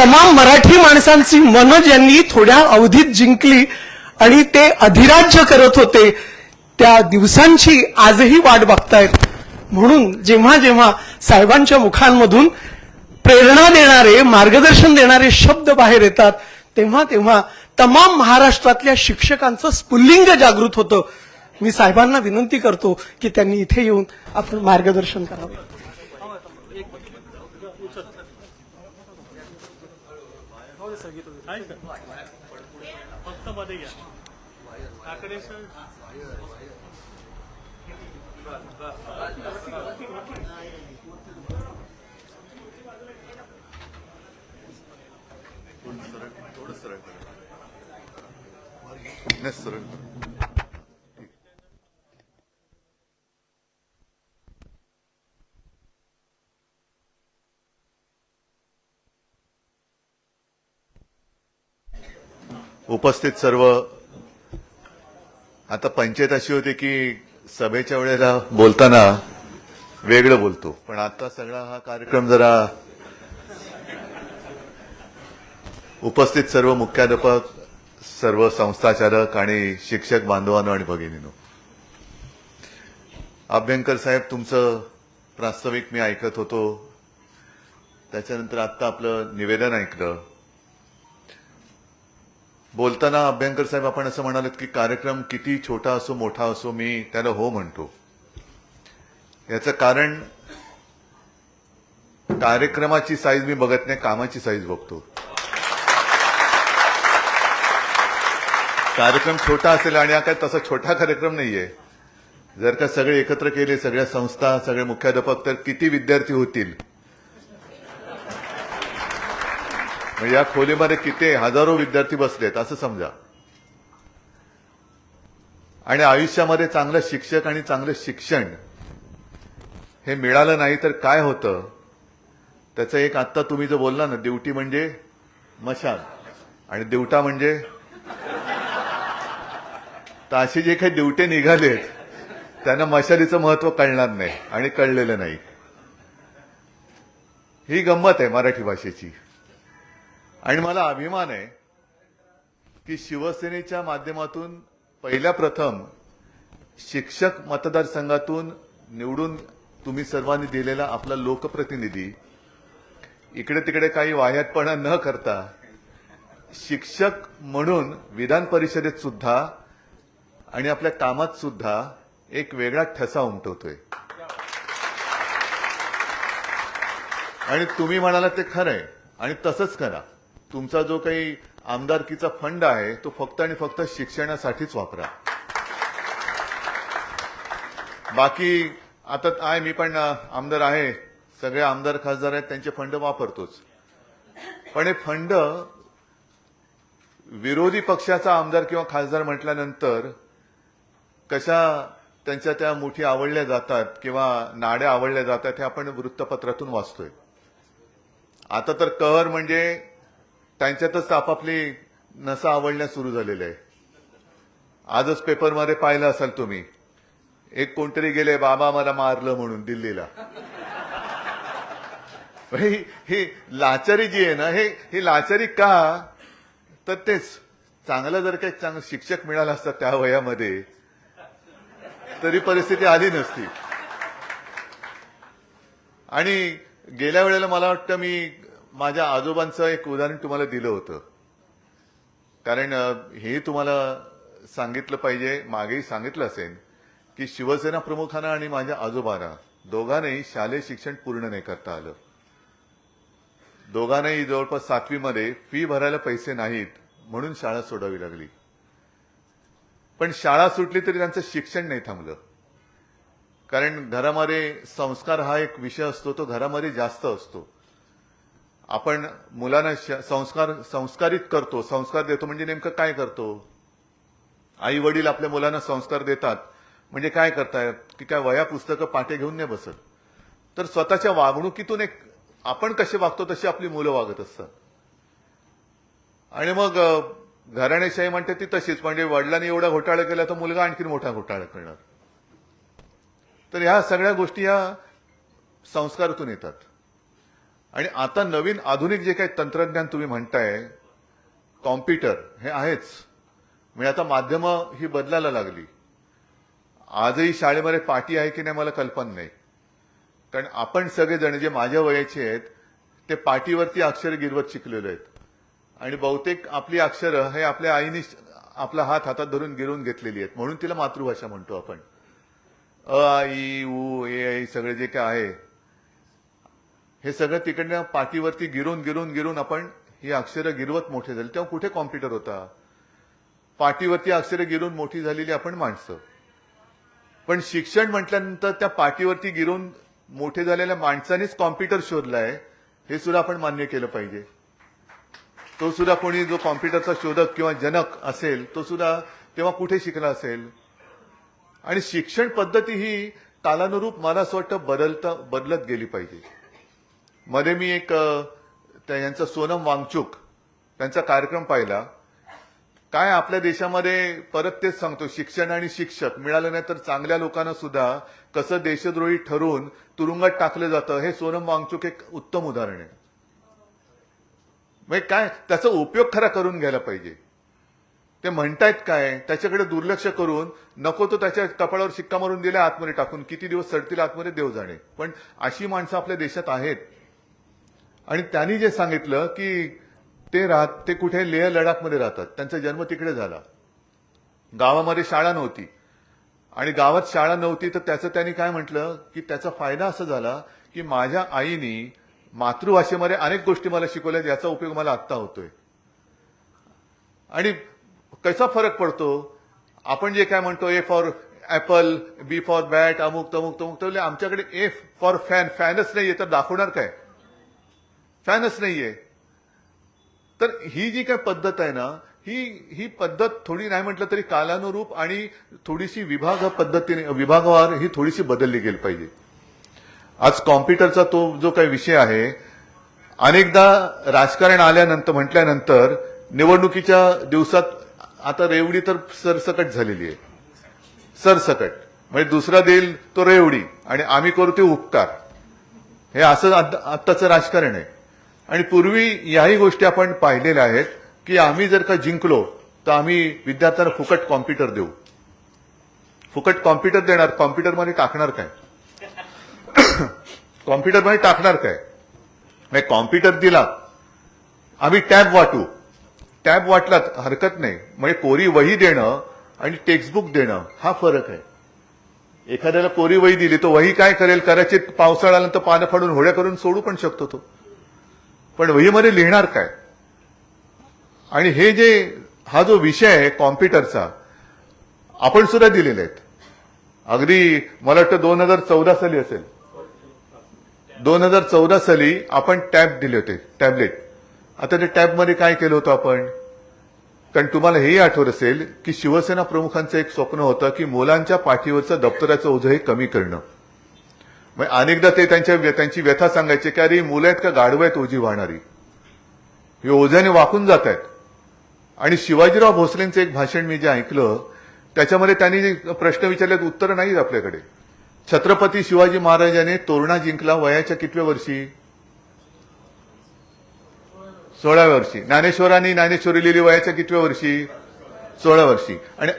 तमाम मराठी माणसांची मन ज्यांनी थोड्या अवधीत जिंकली आणि ते अधिराज्य करत होते. त्या दिवसांची आजही वाट बघतायत. म्हणून जेव्हा जेव्हा साहेबांच्या मुखांमधून प्रेरणा देणारे मार्गदर्शन देणारे शब्द बाहेर येतात तेव्हा तेव्हा तमाम महाराष्ट्रातल्या शिक्षकांचं स्फुल्लिंग जागृत होतं. मी साहेबांना विनंती करतो की त्यांनी इथे येऊन आपण मार्गदर्शन करावं. फक्त मध्ये घ्या. ठाकरे सर? थोडं सरळ थोडं नाही, सरळ करा. उपस्थित सर्व. आता पंचायत अशी होती की सभेच्या वेळेला बोलताना वेगळं बोलतो. पण आता सगळा हा कार्यक्रम जरा उपस्थित सर्व मुख्याध्यापक सर्व संस्थाचालक आणि शिक्षक बांधवांनो आणि भगिनीनो. अभ्यंकर साहेब तुमचं प्रास्ताविक मी ऐकत होतो. त्याच्यानंतर आत्ता आपलं निवेदन ऐकलं. बोलताना अभ्यंकर साहेब आपण असं म्हणालात की कार्यक्रम किती छोटा असो मोठा असो मी त्याला हो म्हणतो. याचं कारण कार्यक्रमाची साईज मी बघत नाही कामाची साईज बघतो. कार्यक्रम छोटा असेल आणि हा काय तसा छोटा कार्यक्रम नाहीये. जर का सगळे एकत्र केले सगळ्या संस्था सगळे मुख्याध्यापक तर किती विद्यार्थी होतील? म्हणजे या खोलीमध्ये किती हजारो विद्यार्थी बसलेत असं समजा. आणि आयुष्यामध्ये चांगलं शिक्षक आणि चांगलं शिक्षण हे मिळालं नाही तर काय होतं? त्याचं एक आत्ता तुम्ही जो बोलला ना दिवटी म्हणजे मशाल आणि दिवटा म्हणजे तर असे जे काही दिवटे निघालेत त्यांना मशालीचं महत्त्व कळणार नाही आणि कळलेलं नाही. ही गंमत आहे मराठी भाषेची. आणि मला अभिमान आहे की शिवसेनेच्या माध्यमातून पहिल्या प्रथम शिक्षक मतदारसंघातून निवडून तुम्ही सर्वांनी दिलेला आपला लोकप्रतिनिधी. इकडे तिकडे काही वाह्यातपणा न करता शिक्षक म्हणून विधान परिषदेत सुद्धा आणि आपल्या कामात सुद्धा एक वेगळा ठसा उमटवतोय. आणि तुम्ही म्हणाला ते खरं आहे आणि तसंच करा. तुमचा जो काही आमदारकीचा फंड आहे तो फक्त आणि फक्त शिक्षणासाठीच वापरा. बाकी आता आहे मी पण आमदार आहे. सगळे आमदार खासदार आहेत त्यांचे फंड वापरतोच. पण हे फंड विरोधी पक्षाचा आमदार किंवा खासदार म्हटल्यानंतर कशा त्यांच्या त्या मुठी आवडल्या जातात किंवा नाड्या आवडल्या जातात हे आपण वृत्तपत्रातून वाचतोय. आता तर कहर म्हणजे त्यांच्यातच आपापली नसा आवडण्यास सुरू झालेले आहे. आजच पेपरमध्ये पाहिलं असाल तुम्ही. एक कोणतरी गेले बाबा मला मारलं म्हणून दिल्लीला. ही लाचारी जी आहे ना हे ही लाचारी का? तर तेच. चांगला जर काही चांगलं शिक्षक मिळाला असता त्या वयामध्ये तरी परिस्थिती आली नसती. आणि गेल्या वेळेला मला वाटतं मी माझ्या आजोबांचं एक उदाहरण तुम्हाला दिलं होतं. कारण हे तुम्हाला सांगितलं पाहिजे मागेही सांगितलं असेल की शिवसेना प्रमुखांना आणि माझ्या आजोबांना दोघांनाही शालेय शिक्षण पूर्ण नाही करता आलं. दोघांनाही जवळपास सातवीमध्ये फी भरायला पैसे नाहीत म्हणून शाळा सोडावी लागली. पण शाळा सुटली तरी त्यांचं शिक्षण नाही थांबलं. कारण घरामध्ये संस्कार हा एक विषय असतो तो घरामध्ये जास्त असतो. आपण मुलांना श- संस्कार संस्कारित करतो. संस्कार देतो म्हणजे नेमकं काय करतो? आई वडील आपल्या मुलांना संस्कार देतात. म्हणजे काय करतायत की काय वया पुस्तकं पाठे घेऊन नाही बसत. तर स्वतःच्या वागणुकीतून एक आपण कसे वागतो तशी आपली मुलं वागत असतात. आणि मग अ, घराणेशाही म्हणते ती तशीच. म्हणजे वडिलांनी एवढा घोटाळा केला तर मुलगा आणखी मोठा घोटाळा करणार. तर ह्या सगळ्या गोष्टी या संस्कारातून येतात. आणि आता नवीन आधुनिक जे काही तंत्रज्ञान तुम्ही म्हणताय कॉम्प्युटर हे आहेच. म्हणजे आता माध्यमं ही बदलायला लागली. आजही शाळेमध्ये पाटी आहे की नाही मला कल्पना नाही. कारण आपण सगळेजण जे माझ्या वयाचे आहेत ते पाटीवरती अक्षर गिरवत शिकलेले आहेत. आणि बहुतेक आपली अक्षरं हे आपल्या आईने आपला हात हातात धरून गिरवून घेतलेली आहेत. म्हणून तिला मातृभाषा म्हणतो आपण. अ आई ऊ उ ए आई सगळे जे काय आहे हे सगळं तिकडनं पाठीवरती गिरून गिरून गिरून आपण ही अक्षरं गिरवत मोठे झाले. तेव्हा कुठे कॉम्प्युटर होता? पाठीवरती अक्षरं गिरून मोठी झालेली आपण माणसं. पण शिक्षण म्हटल्यानंतर त्या पाठीवरती गिरून मोठे झालेल्या माणसानेच कॉम्प्युटर शोधलाय हे सुद्धा आपण मान्य केलं पाहिजे. तो सुद्धा कोणी जो कॉम्प्युटरचा शोधक किंवा जनक असेल तो सुद्धा तेव्हा कुठे शिकला असेल? आणि शिक्षण पद्धती ही कालानुरूप मला असं वाटतं बदलता बदलत गेली पाहिजे. मध्ये मी एक अ, यांचा सोनम वांगचूक त्यांचा कार्यक्रम पाहिला. काय आपल्या देशामध्ये परत तेच सांगतो शिक्षण आणि शिक्षक मिळालं नाही तर चांगल्या लोकांना सुद्धा कसं देशद्रोही ठरवून तुरुंगात टाकलं जातं हे सोनम वांगचूक एक उत्तम उदाहरण आहे. म्हणजे काय त्याचा उपयोग खरा करून घ्यायला पाहिजे. ते म्हणतायत काय त्याच्याकडे दुर्लक्ष करून नको तो त्याच्या कपाळावर शिक्का मारून दिल्या आतमध्ये टाकून किती दिवस सडतील आतमध्ये देव जाणे. पण अशी माणसं आपल्या देशात आहेत आणि त्यांनी जे सांगितलं की ते राहत ते कुठे लेह लडाखमध्ये राहतात. त्यांचा जन्म तिकडे झाला. गावामध्ये शाळा नव्हती. आणि गावात शाळा नव्हती तर त्याचं त्यांनी काय म्हटलं? की त्याचा फायदा असा झाला की माझ्या आईनी मातृभाषेमध्ये अनेक गोष्टी मला शिकवल्या ज्याचा उपयोग मला आत्ता होतोय. आणि कसा फरक पडतो? आपण जे काय म्हणतो A for apple B for bat अमुक तमुक तमुक तर आमच्याकडे ए फॉर फॅन फॅनच नाहीये तर दाखवणार काय? फॅनच नाहीये. तर ही जी काय पद्धत आहे ना ही ही पद्धत थोडी नाही म्हटलं तरी कालानुरूप आणि थोडीशी विभाग पद्धतीने विभागवार ही थोडीशी बदलली गेली पाहिजे. आज कॉम्प्युटरचा तो जो काही विषय आहे अनेकदा राजकारण आल्यानंतर म्हटल्यानंतर निवडणुकीच्या दिवसात आता रेवडी तर सरसकट झालेली आहे. सरसकट. म्हणजे दुसरा देईल तो रेवडी आणि आम्ही करू ते उपकार. हे असं आत्ताचं राजकारण आहे. आणि पूर्वी याही गोष्टी आपण पाहिलेल्या आहेत की आम्ही जर का जिंकलो तर आम्ही विद्यार्थ्यांना फुकट कॉम्प्युटर देऊ. फुकट कॉम्प्युटर देणार कॉम्प्युटरमध्ये टाकणार काय? कॉम्प्युटरमध्ये टाकणार काय? म्हणजे कॉम्प्युटर दिला आम्ही टॅब वाटू. टॅब वाटलात हरकत नाही. म्हणजे कोरी वही देणं आणि टेक्स्टबुक देणं हा फरक आहे. एखाद्याला कोरी वही दिली तो वही काय करेल? कदाचित पावसाळा आल्यानंतर पानं फाडून होड्या करून सोडू पण शकतो तो. पण वहीमध्ये लिहिणार काय? आणि हे जे हा जो विषय आहे कॉम्प्युटरचा आपण सुद्धा दिलेले आहेत. अगदी मला वाटतं दोन हजार चौदा साली असेल. दोन हजार चौदा साली आपण टॅब दिले होते टॅबलेट. आता त्या टॅबमध्ये काय केलं होतं आपण? कारण तुम्हाला हेही आठवत असेल की शिवसेना प्रमुखांचं एक स्वप्न होतं की मुलांच्या पाठीवरचं दप्तराचं ओझं हे कमी करणं. मग अनेकदा ते त्यांच्या त्यांची व्यथा सांगायचे की अरे मुलं आहेत का? गाढव आहेत ओझी वाहणारी. हे ओझ्याने वाकून जात आहेत. आणि शिवाजीराव भोसलेंचं एक भाषण मी जे ऐकलं त्याच्यामध्ये त्यांनी प्रश्न विचारले उत्तर नाहीत आपल्याकडे. छत्रपती शिवाजी महाराजांनी तोरणा जिंकला वयाच्या कितव्या वर्षी? सोळाव्या वर्षी. ज्ञानेश्वरांनी ज्ञानेश्वरी लिहिली वयाच्या कितव्या वर्षी? सोळा वर्षी. आणि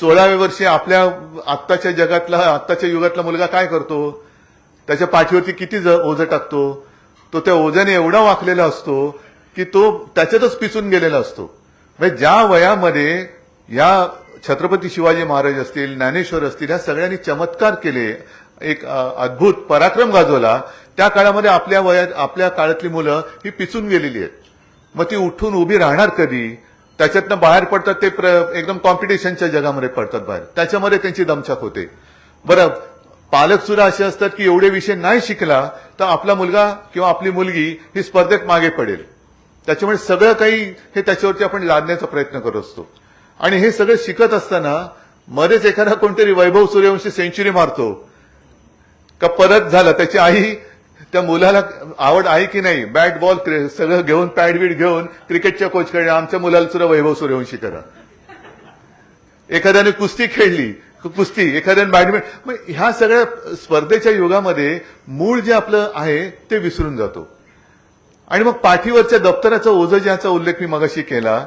सोळाव्या वर्षी आपल्या आत्ताच्या जगातला आत्ताच्या युगातला मुलगा काय करतो? त्याच्या पाठीवरती किती ज- ओझं टाकतो? तो त्या ओझ्याने एवढा वाकलेला असतो की तो त्याच्यातच पिसून गेलेला असतो. म्हणजे ज्या वयामध्ये या छत्रपती शिवाजी महाराज असतील ज्ञानेश्वर असतील या सगळ्यांनी चमत्कार केले एक अद्भुत पराक्रम गाजवला त्या काळामध्ये आपल्या वयात आपल्या काळातली मुलं ही पिचून गेलेली आहेत. मग ती उठून उभी राहणार कधी? त्याच्यातनं बाहेर पडतात ते प्र- एकदम कॉम्पिटिशनच्या जगामध्ये पडतात बाहेर. त्याच्यामध्ये त्यांची दमछाक होते. बरं पालक सुद्धा असे असतात की एवढे विषय नाही शिकला तर आपला मुलगा किंवा आपली मुलगी ही स्पर्धेत मागे पडेल. त्याच्यामुळे सगळं काही हे त्याच्यावरती आपण लादण्याचा प्रयत्न करत असतो. आणि हे सगळं शिकत असताना मध्येच एखादा कोणतरी वैभव सूर्यवंशी सेंचुरी मारतो. का परत झालं त्याची आई त्या मुलाला आवड आहे की नाही बॅट बॉल सगळं घेऊन पॅड बीड घेऊन क्रिकेटच्या कोचकडे आमच्या मुलाला सुद्धा वैभव सूर्यवंशी करा. एखाद्याने कुस्ती खेळली कुस्ती एखाद्याने बॅडमिंटन मग ह्या सगळ्या स्पर्धेच्या युगामध्ये मूळ जे आपलं आहे ते विसरून जातो. आणि मग पाठीवरच्या दप्तराचं ओझं ज्याचा उल्लेख मी मगाशी केला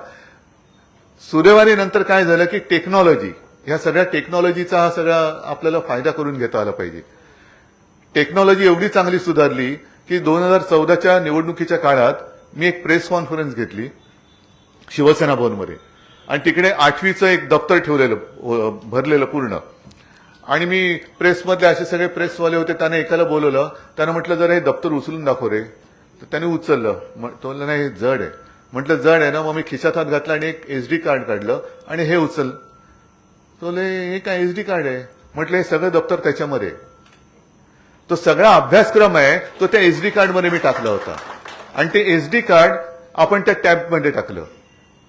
सुदैवाने नंतर काय झालं की टेक्नॉलॉजी ह्या सगळ्या टेक्नॉलॉजीचा हा सगळा आपल्याला फायदा करून घेता आला पाहिजे. टेक्नॉलॉजी एवढी चांगली सुधारली की दोन हजार चौदाच्या निवडणुकीच्या काळात मी एक प्रेस कॉन्फरन्स घेतली शिवसेना भवनमध्ये. आणि तिकडे आठवीचं एक दप्तर ठेवलेलं भरलेलं पूर्ण. आणि मी प्रेसमधले असे सगळे प्रेसवाले होते त्याने एकाला बोलवलं त्यानं म्हटलं जरा हे दप्तर उचलून दाखव रे. तर त्याने उचललं. तो नाही हे जड आहे. म्हटलं जड आहे ना मग मी खिशात हात घातला आणि एक एसडी कार्ड काढलं आणि हे उचल. तो म्हणले, हे काय एसडी कार्ड आहे? म्हटलं हे सगळं दप्तर त्याच्यामध्ये तो सगळा अभ्यासक्रम आहे तो त्या एसडी डी कार्डमध्ये मी टाकला होता. आणि ते एसडी कार्ड आपण त्या टॅबमध्ये टाकलं.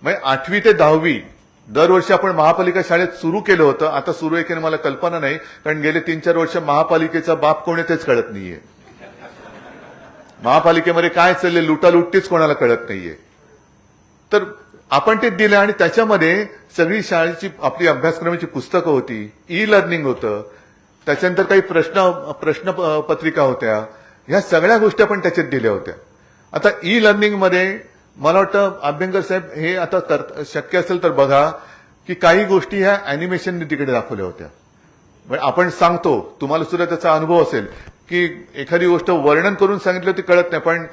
म्हणजे आठवी ते दहावी दरवर्षी आपण महापालिका शाळेत सुरू केलं होतं. आता सुरू आहे की नाही मला कल्पना नाही कारण गेले तीन चार वर्ष महापालिकेचा बाप कोण आहे तेच कळत नाहीये. महापालिकेमध्ये काय चालले लुटालुट्टीच कोणाला कळत नाहीये. तर आपण ते दिलं आणि त्याच्यामध्ये सगळी शाळेची आपली अभ्यासक्रमाची पुस्तकं होती ई लर्निंग होतं. त्याच्यानंतर काही प्रश्न प्रश्न प- पत्रिका होत्या. ह्या सगळ्या गोष्टी आपण त्याच्यात दिल्या होत्या. आता ई लर्निंगमध्ये मला वाटतं अभ्यंकर साहेब हे आता कर- शक्य असेल तर बघा की काही गोष्टी ह्या अॅनिमेशनने तिकडे दाखवल्या होत्या. म्हणजे आपण सांगतो तुम्हाला सुद्धा त्याचा अनुभव असेल की एखादी गोष्ट वर्णन करून सांगितलं ती कळत नाही पण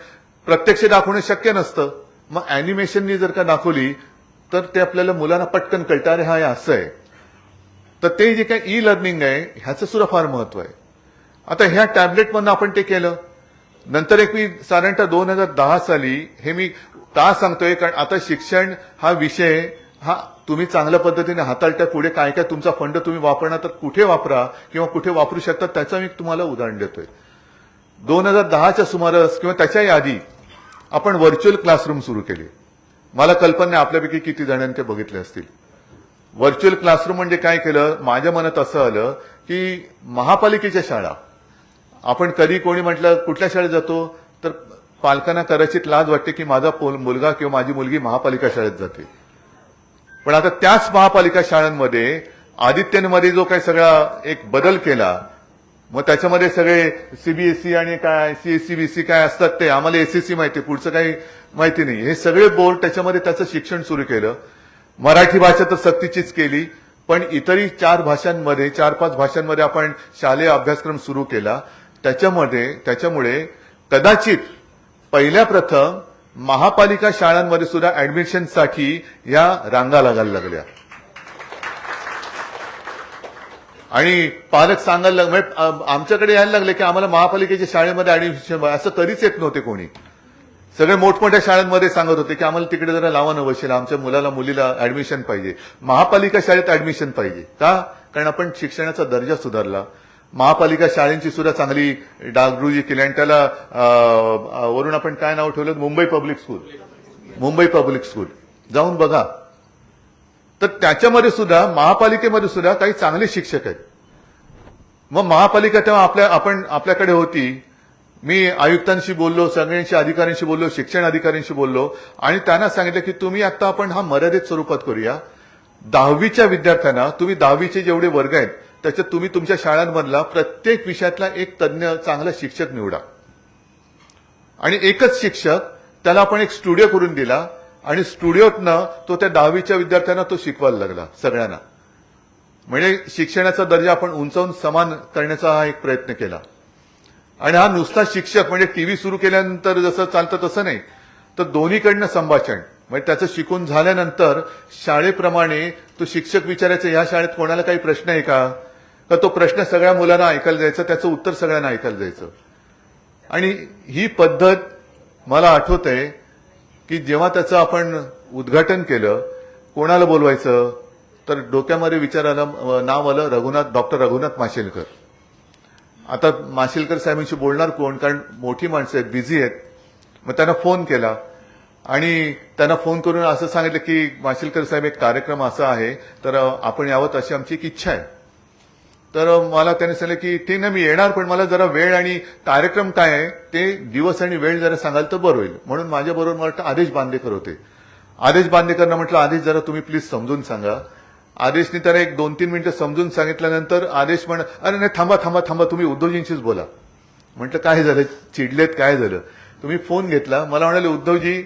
प्रत्यक्ष दाखवणं शक्य नसतं. मग अॅनिमेशननी जर का दाखवली तर ते आपल्याला मुलांना पटकन कळतं अरे हा हे असं आहे. तर ते जे काही ई लर्निंग आहे ह्याचं सुद्धा फार महत्त्व आहे. आता ह्या टॅबलेटमधनं आपण ते केलं. नंतर एक मी साधारणतः दोन हजार दहा साली हे मी का सांगतोय कारण आता शिक्षण हा विषय हा तुम्ही चांगल्या पद्धतीने हाताळता पुढे काय काय तुमचा फंड तुम्ही वापरणार तर कुठे वापरा किंवा कुठे वापरू शकता त्याचं मी तुम्हाला उदाहरण देतोय. दोन हजार दहाच्या सुमारास किंवा त्याच्याही आधी आपण व्हर्च्युअल क्लासरूम सुरू केले. मला कल्पना नाही आपल्यापैकी किती जणांनी ते बघितले असतील. व्हर्च्युअल क्लासरूम म्हणजे काय केलं? माझ्या मनात असं आलं की महापालिकेच्या शाळा. आपण कधी कोणी म्हटलं कुठल्या शाळेत जातो? तर पालकांना कदाचित लाज वाटते की माझा पोल- मुलगा किंवा माझी मुलगी महापालिका शाळेत जाते. पण आता त्याच महापालिका शाळांमध्ये आदित्यनमध्ये जो काही सगळा एक बदल केला मग त्याच्यामध्ये सगळे सीबीएसई आणि काय सीएससी बीसी काय असतात ते आम्हाला एसएससी माहिती पुढचं काही माहिती नाही. हे सगळे बोर्ड त्याच्यामध्ये त्याचं शिक्षण सुरू केलं. मराठी भाषा तर सक्तीचीच केली पण इतरही चार भाषांमध्ये चार पाच भाषांमध्ये आपण शालेय अभ्यासक्रम सुरू केला. त्याच्यामध्ये त्याच्यामुळे कदाचित पहिल्या प्रथम महापालिका शाळांमध्ये सुद्धा ऍडमिशनसाठी या रांगा लागायला लागल्या. आणि पालक सांगायला लागले म्हणजे आमच्याकडे यायला लागले की आम्हाला महापालिकेच्या शाळेमध्ये ऍडमिशन असं कधीच येत नव्हते कोणी. सगळे मोठमोठ्या शाळांमध्ये सांगत होते की आम्हाला तिकडे जरा लावा बसेल आमच्या मुलाला मुलीला ऍडमिशन पाहिजे. महापालिका शाळेत ऍडमिशन पाहिजे. का? कारण आपण शिक्षणाचा दर्जा सुधारला. महापालिका शाळेंची सुद्धा चांगली डागडुजी केली. आणि त्याला वरून आपण काय नाव ठेवलं? Mumbai public school. Mumbai public school. जाऊन बघा. तर त्याच्यामध्ये सुद्धा महापालिकेमध्ये सुद्धा काही चांगले शिक्षक आहेत. मग महापालिका तेव्हा आपल्या आपण आपल्याकडे होती. मी आयुक्तांशी बोललो सगळ्यांशी अधिकाऱ्यांशी बोललो शिक्षण अधिकाऱ्यांशी बोललो. आणि त्यांना सांगितलं की तुम्ही आता आपण हा मर्यादित स्वरूपात करूया. दहावीच्या विद्यार्थ्यांना तुम्ही दहावीचे जेवढे वर्ग आहेत त्याच्यात तुम्ही तुमच्या शाळांमधला प्रत्येक विषयातला एक तज्ज्ञ चांगला शिक्षक निवडा. आणि एकच शिक्षक त्याला आपण एक स्टुडिओ करून दिला आणि स्टुडिओतनं तो त्या दहावीच्या विद्यार्थ्यांना तो शिकवायला लागला सगळ्यांना. म्हणजे शिक्षणाचा दर्जा आपण उंचावून समान करण्याचा हा एक प्रयत्न केला. आणि हा नुसता शिक्षक म्हणजे टीव्ही सुरू केल्यानंतर जसं चालतं तसं नाही तर दोन्हीकडनं संभाषण. म्हणजे त्याचं शिकून झाल्यानंतर शाळेप्रमाणे तो शिक्षक विचारायचं ह्या शाळेत कोणाला काही प्रश्न आहे का? का तो प्रश्न सगळ्या मुलांना ऐकायला जायचा त्याचं उत्तर सगळ्यांना ऐकायला जायचं आणि ही पद्धत मला आठवत आहे की जेव्हा त्याचं आपण उद्घाटन केलं कोणाला बोलवायचं? तर डोक्यामध्ये विचारायला नाव आलं रघुनाथ डॉक्टर रघुनाथ माशेलकर. आता माशेलकर साहेबांशी बोलणार कोण? कारण मोठी माणसं आहेत बिझी आहेत. मग त्यांना फोन केला. आणि त्यांना फोन करून असं सांगितलं की माशेलकर साहेब एक कार्यक्रम असा आहे तर आपण यावं अशी आमची एक इच्छा आहे. तर मला त्याने सांगितलं की ठीक नाही मी येणार पण मला जरा वेळ आणि कार्यक्रम काय आहे ते दिवस आणि वेळ जरा सांगाल तर बरं होईल. म्हणून माझ्याबरोबर मला वाटतं आदेश बांदेकर होते. आदेश बांदेकरनं म्हटलं आदेश जरा तुम्ही प्लीज समजून सांगा. आदेशने त्याला एक दोन तीन मिनिटं समजून सांगितल्यानंतर आदेश म्हण अरे नाही थांबा थांबा थांबा तुम्ही उद्धवजींशीच बोला. म्हटलं काय झालं? चिडलेत काय झालं? तुम्ही फोन घेतला. मला म्हणाले उद्धवजी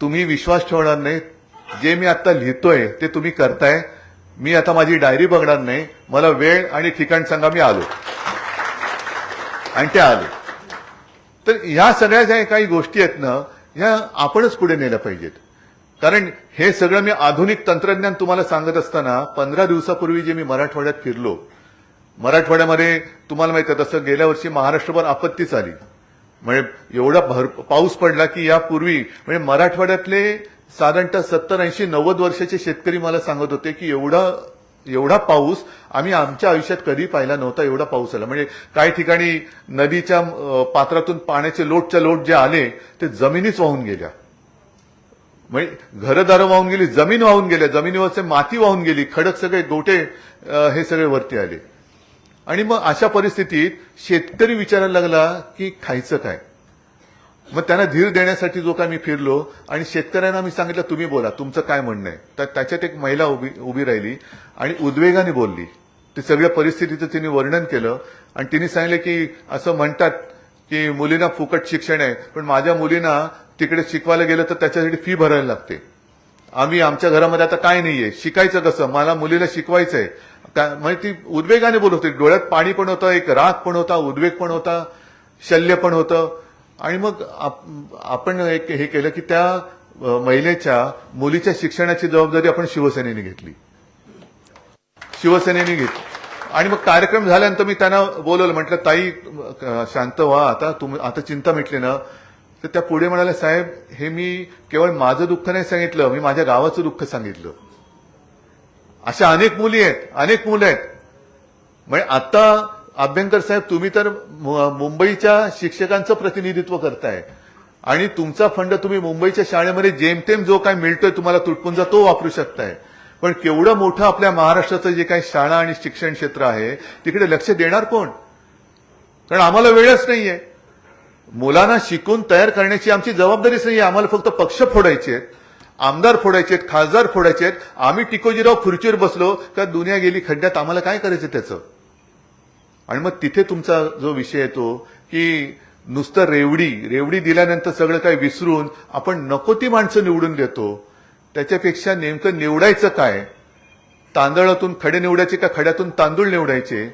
तुम्ही विश्वास ठेवणार नाही. जे मी आता लिहितोय ते तुम्ही करताय. मी आता माझी डायरी बघणार नाही. मला वेळ आणि ठिकाण सांगा मी आलो. आणि ते आले. तर ह्या सगळ्या ज्या काही गोष्टी आहेत ना ह्या आपणच पुढे नेल्या पाहिजेत. कारण हे सगळं मी आधुनिक तंत्रज्ञान तुम्हाला सांगत असताना पंधरा दिवसापूर्वी जे मी मराठवाड्यात फिरलो मराठवाड्यामध्ये तुम्हाला माहिती आहे तसं गेल्या वर्षी महाराष्ट्रभर आपत्तीच आली. म्हणजे एवढा भर पाऊस पडला की यापूर्वी म्हणजे मराठवाड्यातले साधारणतः सत्तर ऐंशी नव्वद वर्षाचे शेतकरी मला सांगत होते की एवढा एवढा पाऊस आम्ही आमच्या आयुष्यात कधी पाहिला नव्हता एवढा पाऊस आला. म्हणजे काही ठिकाणी नदीच्या पात्रातून पाण्याचे लोटच्या लोट जे आले ते जमिनीच वाहून गेल्या. म्हणजे घरदारं वाहून गेली जमीन वाहून गेल्या जमिनीवरचे माती वाहून गेली खडक सगळे गोटे हे सगळे वरती आले. आणि मग अशा परिस्थितीत शेतकरी विचारायला लागला की खायचं काय? मग त्यांना धीर देण्यासाठी जो काय मी फिरलो आणि शेतकऱ्यांना मी सांगितलं तुम्ही बोला तुमचं काय म्हणणं आहे? तर त्याच्यात एक महिला उभी उभी राहिली आणि उद्वेगाने बोलली. ते सगळ्या परिस्थितीचं तिने वर्णन केलं आणि तिने सांगितलं की असं म्हणतात की मुलींना फुकट शिक्षण आहे पण माझ्या मुलींना तिकडे शिकवायला गेलं तर त्याच्यासाठी फी भरायला लागते. आम्ही आमच्या घरामध्ये आता काय नाहीये शिकायचं कसं? मला मुलीला शिकवायचं आहे म्हणजे ती उद्वेगाने बोलत होती. डोळ्यात पाणी पण होतं एक राग पण होता उद्वेग पण होता शल्य पण होतं. आणि मग आप- आपण एक हे केलं की त्या महिलेच्या मुलीच्या शिक्षणाची जबाबदारी आपण शिवसेनेने घेतली. शिवसेनेने घेतली. आणि मग कार्यक्रम झाल्यानंतर मी त्यांना बोलवलं म्हटलं ताई शांत व्हा आता तुम्ही आता चिंता मिटली ना. तर त्या पुढे म्हणाल्या साहेब हे मी केवळ माझं दुःख नाही सांगितलं मी माझ्या गावाचं दुःख सांगितलं. अशा अनेक मुली आहेत अनेक मुलं आहेत. म्हणजे आता अभ्यंकर साहेब तुम्ही तर मु- मुंबईच्या शिक्षकांचं प्रतिनिधित्व करताय. आणि तुमचा फंड तुम्ही मुंबईच्या शाळेमध्ये जेमतेम जो काय मिळतोय तुम्हाला तुटपुंजा तो वापरू शकताय. पण केवढं मोठं आपल्या महाराष्ट्राचं जे काही शाळा आणि शिक्षण क्षेत्र आहे तिकडे लक्ष देणार कोण? कारण आम्हाला वेळच नाहीये. मुलांना शिकून तयार करण्याची आमची जबाबदारीच आहे आम्हाला फक्त पक्ष फोडायचे आहेत आमदार फोडायचे आहेत खासदार फोडायचे आहेत. आम्ही टिकोजीराव खुर्चीवर बसलो का दुनिया गेली खड्ड्यात आम्हाला काय करायचं त्याचं? आणि मग तिथे तुमचा जो विषय येतो की नुसतं रेवडी रेवडी दिल्यानंतर सगळं काही विसरून आपण नको ती माणसं निवडून देतो. त्याच्यापेक्षा नेमकं निवडायचं काय? तांदळातून खडे निवडायचे का खड्यातून तांदूळ निवडायचे?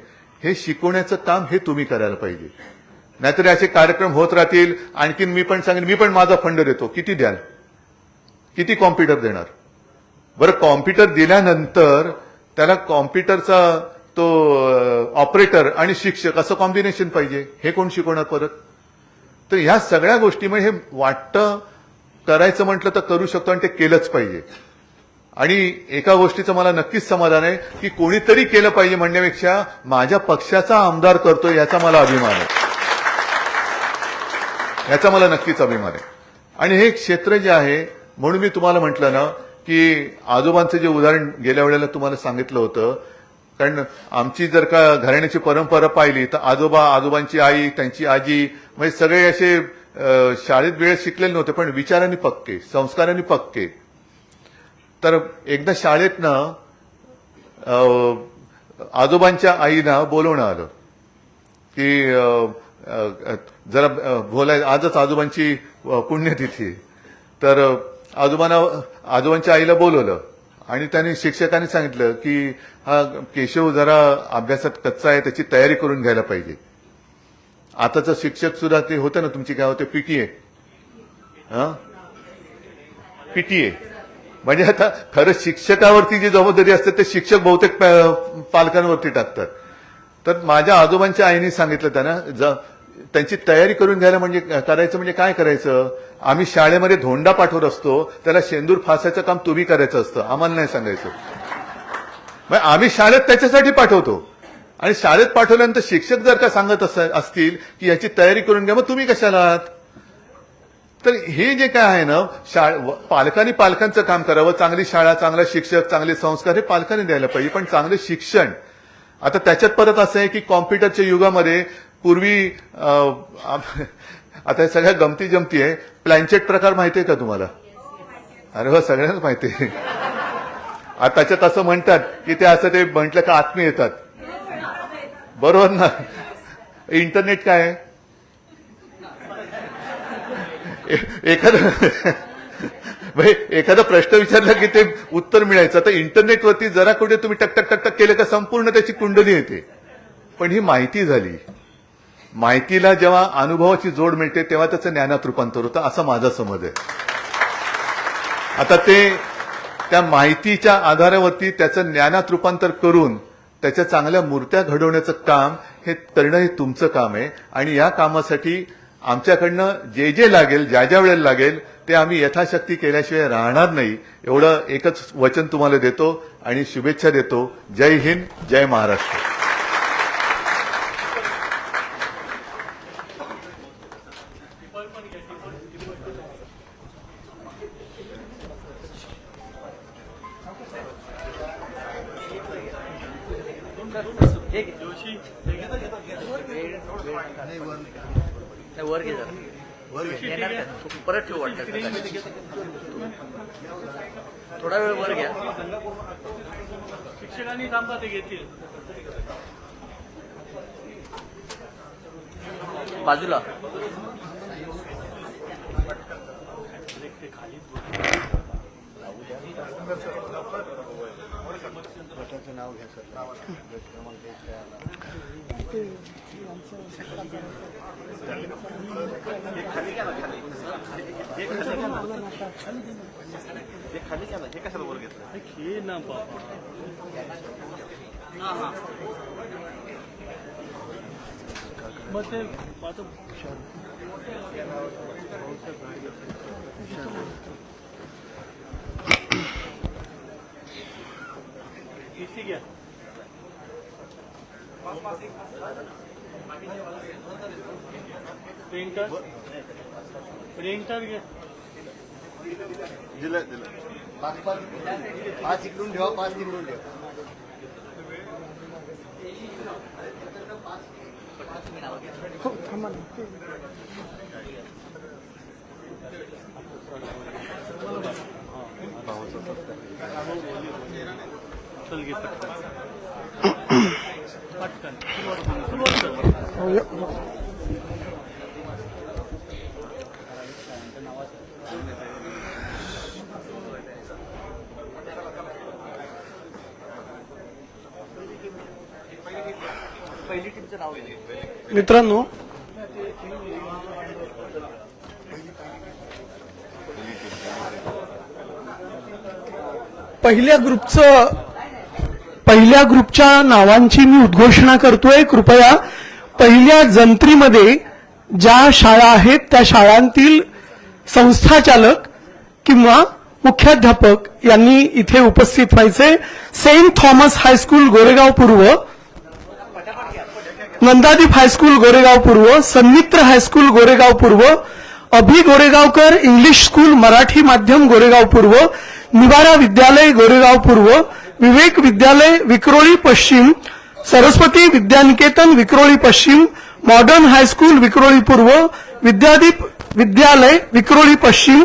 हे शिकवण्याचं काम हे तुम्ही करायला पाहिजे. नाहीतर असे कार्यक्रम होत राहतील. आणखीन मी पण सांगेन मी पण माझा फंड देतो. किती द्याल? किती कॉम्प्युटर देणार? बरं कॉम्प्युटर दिल्यानंतर त्याला कॉम्प्युटरचा तो ऑपरेटर आणि शिक्षक असं कॉम्बिनेशन पाहिजे. हे कोण शिकवणार परत तर ह्या सगळ्या गोष्टीमुळे हे वाटतं करायचं म्हटलं तर करू शकतो आणि ते केलंच पाहिजे. आणि एका गोष्टीचं मला नक्कीच समाधान आहे की कोणीतरी केलं पाहिजे म्हणण्यापेक्षा माझ्या पक्षाचा आमदार करतोय याचा मला अभिमान आहे. याचा मला नक्कीच अभिमान आहे. आणि हे क्षेत्र जे आहे म्हणून मी तुम्हाला म्हटलं ना की आजोबांचं जे उदाहरण गेल्या वेळेला तुम्हाला सांगितलं होतं कारण आमची जर का घराण्याची परंपरा पाहिली तर आजोबा आजोबांची आई त्यांची आजी म्हणजे सगळे असे शाळेत वेळ शिकलेले नव्हते पण विचारांनी पक्के संस्कारांनी पक्के. तर एकदा शाळेत ना आजोबांच्या आईना बोलवणं आलं. की जरा बोलाय आजच आजोबांची पुण्यतिथी. तर आजोबांना आजोबांच्या आईला बोलवलं. आणि त्यांनी शिक्षकांनी सांगितलं की हा केशव जरा अभ्यासात कच्चा आहे त्याची तयारी करून घ्यायला पाहिजे. आताचं शिक्षक सुद्धा ते होतं ना तुमची काय होते पीटीए हा? पीटीए म्हणजे आता खरं शिक्षकावरती जी जबाबदारी असते ते शिक्षक बहुतेक पालकांवरती टाकतात. तर माझ्या आजोबांच्या आईने सांगितलं त्यांना ज- त्यांची तयारी करून घ्यायला म्हणजे करायचं म्हणजे काय करायचं? आम्ही शाळेमध्ये धोंडा पाठवत असतो त्याला शेंदूर फासायचं काम तुम्ही करायचं असतं आम्हाला नाही सांगायचं. मग आम्ही शाळेत त्याच्यासाठी पाठवतो. आणि शाळेत पाठवल्यानंतर शिक्षक जर का सांगत असतील की याची तयारी करून घ्या मग तुम्ही कशाला आहात? तर हे जे काय आहे ना शाळा पालकांनी पालकांचं काम करावं. चांगली शाळा चांगला शिक्षक चांगले संस्कार हे पालकांनी द्यायला पाहिजे. पण चांगले शिक्षण आता त्याच्यात परत असं आहे की कॉम्प्युटरच्या युगामध्ये पूर्वी आप- आता हे सगळ्या गमती जमती आहे. प्लॅनचेट प्रकार माहिती आहे का तुम्हाला? अरे हो सगळ्यांनाच माहिती आहे. आता त्याच्यात असं म्हणतात की ते असं ते म्हटलं का आत्मी येतात. बरोबर ना? इंटरनेट काय आहे? ए- एखादा एखादा प्रश्न विचारला की ते उत्तर मिळायचं. आता इंटरनेटवरती जरा कुठे तुम्ही टक टक टक टक केलं का संपूर्ण त्याची कुंडली येते. पण ही माहिती झाली. माहितीला जेव्हा अनुभवाची जोड मिळते तेव्हा त्याचं ज्ञानात रूपांतर होतं. असा माझा समज आहे. आता ते त्या माहितीच्या आधारावरती त्याचं ज्ञानात रूपांतर करून त्याच्या चांगल्या मूर्त्या घडवण्याचं काम हे करणं हे तुमचं काम आहे. आणि या कामासाठी आमच्याकडनं जे जे लागेल ज्या ज्या वेळेला लागेल ते आम्ही यथाशक्ती केल्याशिवाय राहणार नाही. एवढं एकच वचन तुम्हाला देतो आणि शुभेच्छा देतो. जय हिंद जय महाराष्ट्र जोशी नाही, वर घे जरा येणार का? परत ठेवू वाटतं थोडा वेळ वर घ्या शिक्षकांनी थांबा ते घेतील बाजूला. घे ना बाबा मग ते आता किती घ्या प्रिंटर प्रिंटर घ्या? दिलं दिलं. पाच पाच. पाच इकडून ठेवा पाच तिकडून ठेवा. चल घे पटकन पटकन सुरुवात सुरुवात कर. पहिली टीमचं नाव घ्या मित्रांनो. पहिल्या ग्रुपचं पहिल्या ग्रुपच्या नावांची मी उद्घोषणा करतोय. कृपया पहिल्या जंत्रीमध्ये ज्या शाळा आहेत त्या शाळांतील संस्थाचालक किंवा मुख्याध्यापक यांनी इथे उपस्थित व्हायचे सेंट थॉमस हायस्कूल गोरेगाव पूर्व नंदादीप हायस्कूल गोरेगाव पूर्व सन्मित्र हायस्कूल गोरेगाव पूर्व अभि गोरेगावकर इंग्लिश स्कूल मराठी माध्यम गोरेगाव पूर्व निवारा विद्यालय गोरेगाव पूर्व विवेक विद्यालय विक्रोळी पश्चिम सरस्वती विद्यानिकेतन विक्रोळी पश्चिम मॉडर्न हायस्कूल विक्रोळी पूर्व विद्यादीप विद्यालय विक्रोळी पश्चिम